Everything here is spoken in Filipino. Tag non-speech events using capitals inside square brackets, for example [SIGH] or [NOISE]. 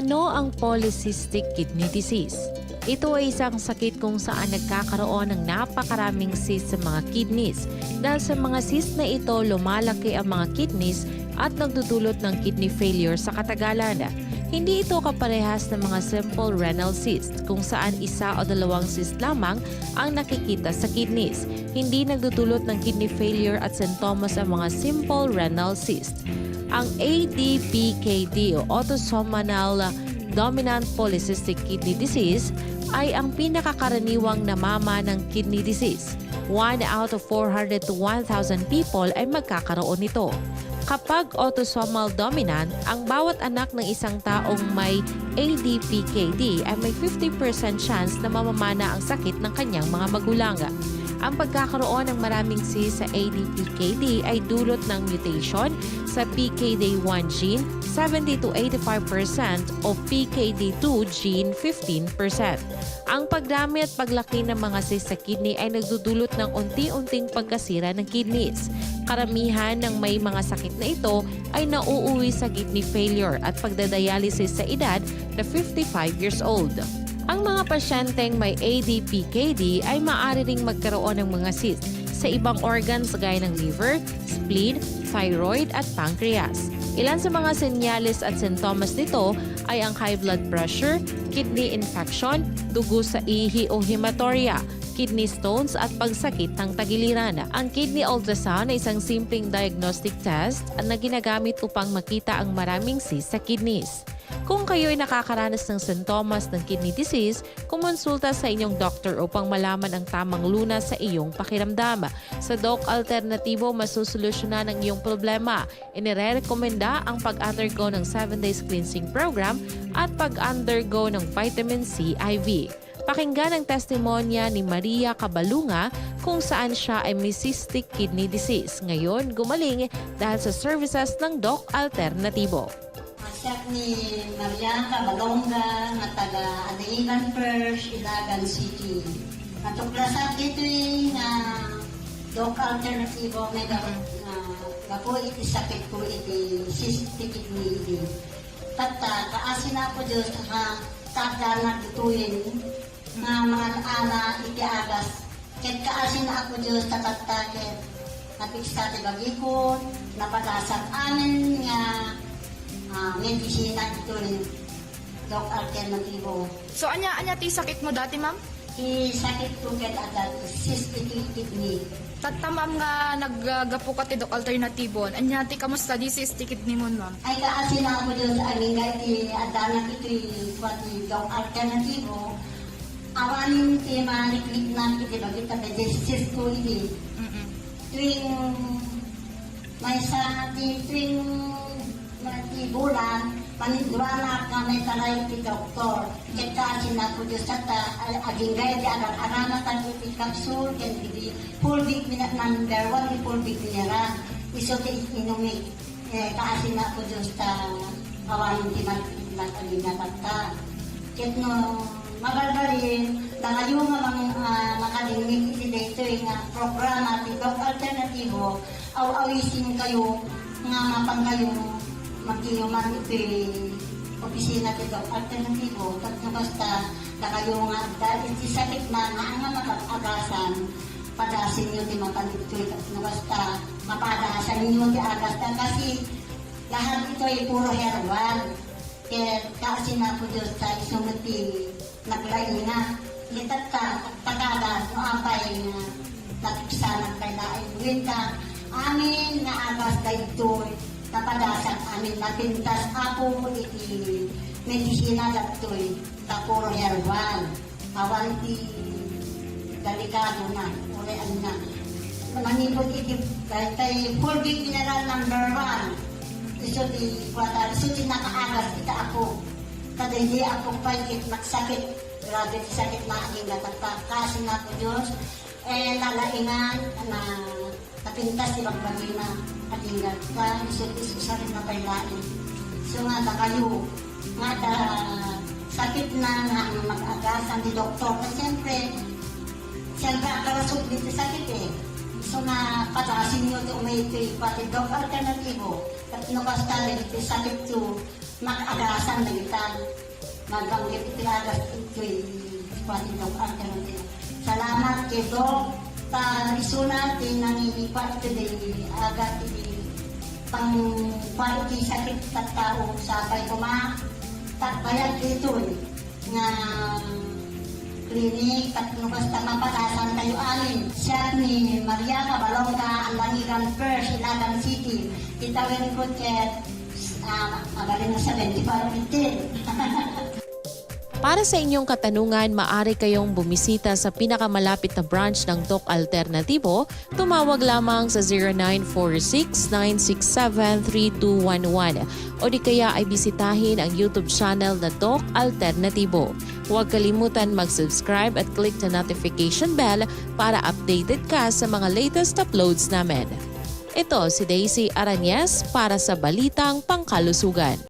Ano ang polycystic kidney disease? Ito ay isang sakit kung saan nagkakaroon ng napakaraming cyst sa mga kidneys. Dahil sa mga cyst na ito, lumalaki ang mga kidneys at nagdudulot ng kidney failure sa katagalan. Hindi ito kaparehas ng mga simple renal cyst kung saan isa o dalawang cyst lamang ang nakikita sa kidneys. Hindi nagdudulot ng kidney failure at sintomas ang mga simple renal cyst. Ang ADPKD o autosomal dominant polycystic kidney disease ay ang pinakakaraniwang namama ng kidney disease. 1 out of 400 to 1,000 people ay magkakaroon nito. Kapag autosomal dominant, ang bawat anak ng isang taong may ADPKD ay may 50% chance na mamamana ang sakit ng kanyang mga magulang. Ang pagkakaroon ng maraming C sa ADPKD ay dulot ng mutation sa PKD1 gene, 70 to 85% o PKD2 gene, 15%. Ang pagdami at paglaki ng mga cyst sa kidney ay nagdudulot ng unti-unting pagkasira ng kidneys. Karamihan ng may mga sakit na ito ay nauuwi sa kidney failure at pagdadialysis sa edad na 55 years old. Ang mga pasyenteng may ADPKD ay maaari ring magkaroon ng mga cyst sa ibang organs gaya ng liver, spleen, thyroid at pancreas. Ilan sa mga senyales at sintomas nito ay ang high blood pressure, kidney infection, dugo sa ihi o hematuria, kidney stones at pagsakit ng tagiliran. Ang kidney ultrasound ay isang simpleng diagnostic test na ginagamit upang makita ang maraming cyst sa kidneys. Kung kayo ay nakakaranas ng sintomas ng kidney disease, kumonsulta sa inyong doktor upang malaman ang tamang lunas sa iyong pakiramdam. Sa Doc Alternativo, masusolusyonan ang iyong problema. Inirekomenda ang pag-undergo ng 7 days cleansing program at pag-undergo ng vitamin C IV. Pakinggan ang testimonya ni Maria Cabalunga kung saan siya ay may cystic kidney disease. Ngayon, gumaling dahil sa services ng Doc Alternativo. Asak ni Mariana Balonga nga taga Adaingan First, Ilagan City. Natuklasan dito nga Doc Alternativo may nga gapo iti sakit ko iti cystic kidney iti. Tata, kaasin ako Diyos ha taga na dituin nga mga ana iti agas. Ket kaasin ako Diyos tatataket napiksa ti bagikon, napadasat amin nga ah, medisina ito ni Doc Alternativo. So anya anya ti sakit mo dati ma'am? Ti sakit ket adat cystic kidney. Tatamam nga naggagapo ka ti dok alternatibon. Anya ti kamusta di si kidney mo ma'am? Ay kaasin ako dyan sa aming nga ti adanak ito pati Doc Alternativo. Awanin ti maniklik na iti bagita justice ko iti. Mm-mm. Tuwing may sa tuwing ti bulan, panigurana ka may talay ti doktor. Na po Diyos at aging gaya di agar arama tan iti kapsul, ken iti pulbig minat number one, iti pulbig minara. Iso ti inumik. Eh, kasi na po Diyos ta awanin ti mataligat ta. Ket no, mabalbalin, dangayo nga mga uh, makalinig iti dito nga programa ti Doc Alternativo, aw-awisin kayo nga mapang kayo magkinuman iti opisina ti Doc Alternativo, kat no basta na kayo nga dahil iti sakit na nga nga makapagasan, padasin nyo ti mapanitoy, kat no basta mapadasan ninyo ti agas na kasi lahat ito ay puro herbal. Kaya kasi na po Diyos sa isunod ti naglain na. Litat ka, tagada, no apay nga natiksa ng kailain. Win ka, amin na agas ka ito, napadasan amin napintas ako iti medisina datoy tapuro herbal. Awan ti delikado na, ulian na. Manipot iti, tay fulvic mineral number one, iso di kwata, iso di nakaagas kita ako. Kada ako pagkit magsakit, grabe ti sakit na aking gatata. Kasi na po Diyos, eh lalaingan na napintas di bagbagina ating gatata, iso di susarin na pailain. So nga da kayo, nga da sakit na nga ang mag-agasan di doktor. Kasi siyempre, siyempre akarasog dito sakit eh. So nga pataasin nyo ito umiti pati Doc Alternativo. At no basta nagiti sakit to, mag-agasan na itan. Magamit itinagas ito yung pati ng alternative. Salamat kay Doc. Ta iso natin nangingipa ito din agad iti pang iti sakit sa tao sa pay kuma tatbayad dito eh nga klinik at no basta mapalasan tayo amin. Siya ni Maria Cabalonga, ang langigan first, Ilagan City. Itawin ko kaya uh, magaling na sa 25 [LAUGHS] Para sa inyong katanungan, maaari kayong bumisita sa pinakamalapit na branch ng TOC Alternatibo. Tumawag lamang sa 0946-967-3211 o di kaya ay bisitahin ang YouTube channel na TOC Alternatibo. Huwag kalimutan mag-subscribe at click the notification bell para updated ka sa mga latest uploads namin. Ito si Daisy Aranyes para sa Balitang Pangkalusugan.